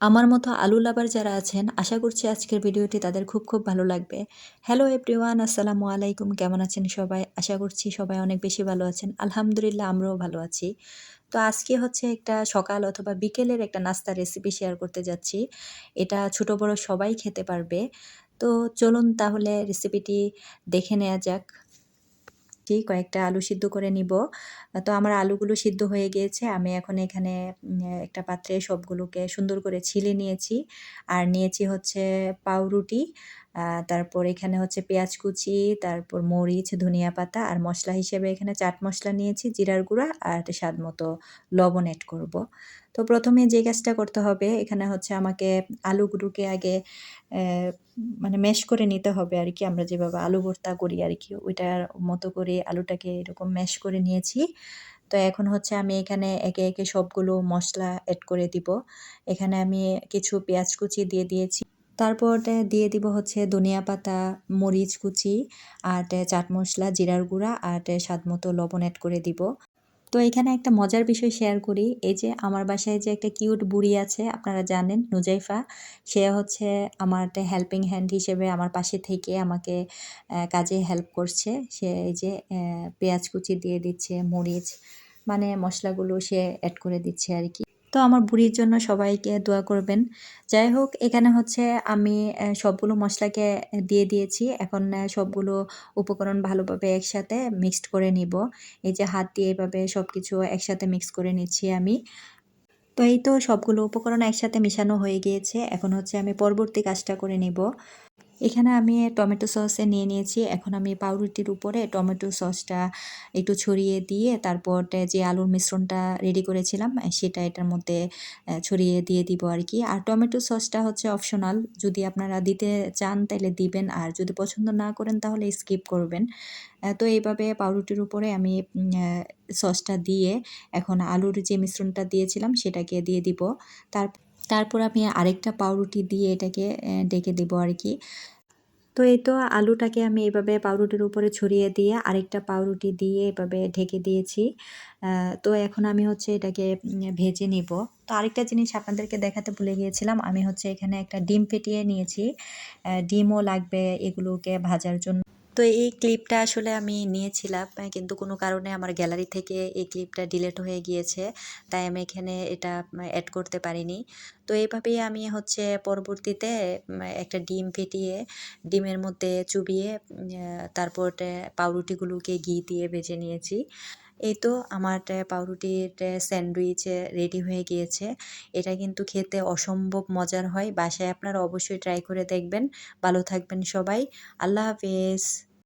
আমার মতো আলু লাভার যারা আছেন, আশা করছি আজকের ভিডিওটি তাদের খুব খুব ভালো লাগবে। হ্যালো এভরিওয়ান আসসালামু আলাইকুম, কেমন আছেন সবাই? আশা করছি সবাই অনেক বেশি ভালো আছেন। আলহামদুলিল্লাহ, আমরাও ভালো আছি। তো আজকে হচ্ছে একটা সকাল অথবা বিকেলের একটা নাস্তা রেসিপি শেয়ার করতে যাচ্ছি। এটা ছোট বড় সবাই খেতে পারবে। তো চলুন তাহলে রেসিপিটি দেখে নেওয়া যাক। দিচ্ছি কয়েকটা আলু সিদ্ধ করে নিব। তো আমার আলুগুলো সিদ্ধ হয়ে গিয়েছে। আমি এখন এখানে একটা পাত্রে সবগুলোকে সুন্দর করে ছিলে নিয়েছি। আর নিয়েছি হচ্ছে পাউরুটি। তারপর এখানে হচ্ছে পেঁয়াজ কুচি, তারপর মরিচ, ধনিয়া পাতা আর মশলা হিসেবে এখানে চাট মশলা নিয়েছি, জিরার গুঁড়া আর স্বাদ মতো লবণ অ্যাড করব। তো প্রথমে যে কাজটা করতে হবে, এখানে হচ্ছে আমাকে আলুগুলোকে আগে মানে ম্যাশ করে নিতে হবে আর কি। আমরা যেভাবে আলু ভর্তা করি আর কি, ওইটার মতো করে আলুটাকে এরকম ম্যাশ করে নিয়েছি। তো এখন হচ্ছে আমি এখানে একে একে সবগুলো মশলা অ্যাড করে দিব। এখানে আমি কিছু পেঁয়াজ কুচি দিয়ে দিয়েছি। তারপর দিয়ে দিব হচ্ছে ধনিয়া পাতা, মরিচ কুচি আর চাট মশলা, জিরার গুঁড়া আর স্বাদ মতো লবণ অ্যাড করে দিব। তো এখানে একটা মজার বিষয় শেয়ার করি, এই যে আমার বাসায় যে একটা কিউট বুড়ি আছে, আপনারা জানেন, নুজাইফা, সে হচ্ছে আমার একটা হেল্পিং হ্যান্ড হিসেবে আমার পাশে থেকে আমাকে কাজে হেল্প করছে। সে এই যে পেঁয়াজ কুচি দিয়ে দিচ্ছে, মরিচ মানে মশলাগুলো সে অ্যাড করে দিচ্ছে আর কি। আমার বুড়ির জন্য সবাইকে দোয়া করবেন। যাই হোক, এখানে হচ্ছে আমি সবগুলো মশলাকে দিয়ে দিয়েছি। এখন সবগুলো উপকরণ ভালোভাবে একসাথে মিক্সড করে নিব। এই যে হাত দিয়ে এভাবে সব কিছু একসাথে মিক্স করে নিচ্ছি আমি। তো এই তো সবগুলো উপকরণ একসাথে মিশানো হয়ে গিয়েছে। এখন হচ্ছে আমি পরবর্তী কাজটা করে নিব। এখানে আমি টমেটো সসে নিয়ে নিয়েছি। এখন আমি পাউরুটির উপরে টমেটো সসটা একটু ছড়িয়ে দিয়ে তারপর যে আলুর মিশ্রণটা রেডি করেছিলাম, সেটা এটার মধ্যে ছড়িয়ে দিয়ে দিব আর কি। আর টমেটো সসটা হচ্ছে অপশনাল যদি আপনারা দিতে চান তাহলে দিবেন, আর যদি পছন্দ না করেন তাহলে স্কিপ করবেন। তো এইভাবে পাউরুটির উপরে আমি সসটা দিয়ে এখন আলুর যে মিশ্রণটা দিয়েছিলাম, সেটাকে দিয়ে দিব। তার, তারপর আমি আরেকটা পাউরুটি দিয়ে এটাকে ডেকে দেবো আর কি। তো এই তো আলুটাকে আমি এভাবে পাউরুটির উপরে ছড়িয়ে দিয়ে আরেকটা পাউরুটি দিয়ে এভাবে ঢেকে দিয়েছি। তো এখন আমি হচ্ছে এটাকে ভেজে নিব। তো আরেকটা জিনিস আপনাদেরকে দেখাতে ভুলে গিয়েছিলাম, আমি হচ্ছে এখানে একটা ডিম ফেটিয়ে নিয়েছি। ডিমও লাগবে এগুলোকে ভাজার জন্য। তো এই ক্লিপটা আসলে আমি নিয়েছিলাম কিন্তু কোনো কারণে আমার গ্যালারি থেকে এই ক্লিপটা ডিলেট হয়ে গিয়েছে, তাই আমি এখানে এটা অ্যাড করতে পারিনি। তো এইভাবেই আমি হচ্ছে পরবর্তীতে একটা ডিম ফেটিয়ে, ডিমের মধ্যে চুবিয়ে তারপর পাউরুটিগুলোকে ঘি দিয়ে ভেজে নিয়েছি। এই তো আমার পাউরুটির স্যান্ডউইচ রেডি হয়ে গিয়েছে। এটা কিন্তু খেতে অসম্ভব মজার হয়, বাসায় আপনারা অবশ্যই ট্রাই করে দেখবেন। ভালো থাকবেন সবাই, আল্লাহ হাফেজ।